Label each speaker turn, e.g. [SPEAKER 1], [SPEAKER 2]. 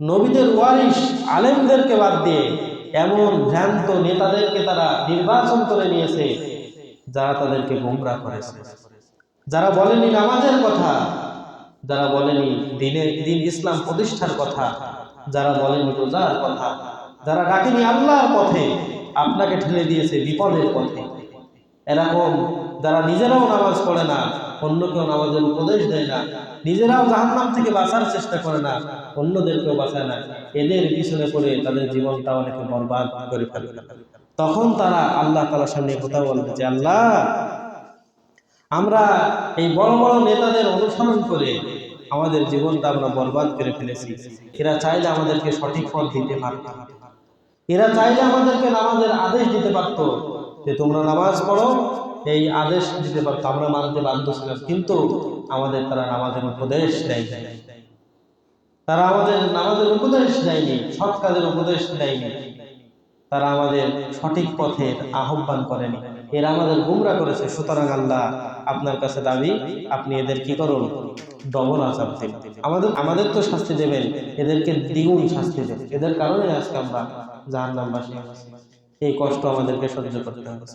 [SPEAKER 1] নবীদের ওয়ারিস আলেমদেরকে বাদ দিয়ে এমন ভ্রান্ত নেতাদেরকে তারা নির্বাচন করে নিয়েছে, যারা তাদেরকে গোমরা করেছে। যারা বলেনি নামাজের কথা, যারা বলেনি দিনে, দিন ইসলাম প্রতিষ্ঠার কথা, যারা বলেনি রোজার কথা, যারা ডাকেনি আল্লাহর পথে, আপনাকে ঠেলে দিয়েছে বিপদের পথে। এরকম যারা নিজেরাও নামাজ পড়ে না, অন্যকেও নামাজের উপদেশ দেয় না। নিজেরাও জাহান্নাম থেকে বাঁচার চেষ্টা করে না, অন্যদেরকেও বাঁচায় না। এদের পিছনে পড়ে তাদের জীবনটা অনেকে বরবাদ করে ফেলে। তখন তারা আল্লাহ তালার সামনে কথা বলবে যে, আল্লাহ, আমরা এই বড় বড় নেতাদের অনুসরণ করে আমাদের জীবনটা আমরা বরবাদ করে ফেলেছি। এরা চাইলে আমাদেরকে সঠিক পথ দিতে পারত। এরা চাইলে আমাদেরকে নামাজের আদেশ দিতে পারতো যে, তোমরা নামাজ পড়ো এই আদেশ দিতে পারতো, আমরা মানতে বাধ্য ছিলাম, কিন্তু আমাদের তারা নামাজের উপদেশ দেয় তারা আমাদের নামাজের উপদেশ দেয়নি, সৎ কাজের উপদেশ দেয়নি। তারা আমাদের সঠিক পথের আহ্বান করেনি। এরা আমাদের গুমরা করেছে, সুতরাং আল্লাহ আপনার কাছে দাবি, আপনি এদের কি করুন? ডবল আজাব দিন। আমাদের আমাদের তো শাস্তি দেবেন, এদেরকে দ্বিগুণ শাস্তি দেবেন। এদের কারণে আজকে আমরা জাহান্নামবাসী। এই কষ্ট আমাদেরকে সহ্য করতে হবে।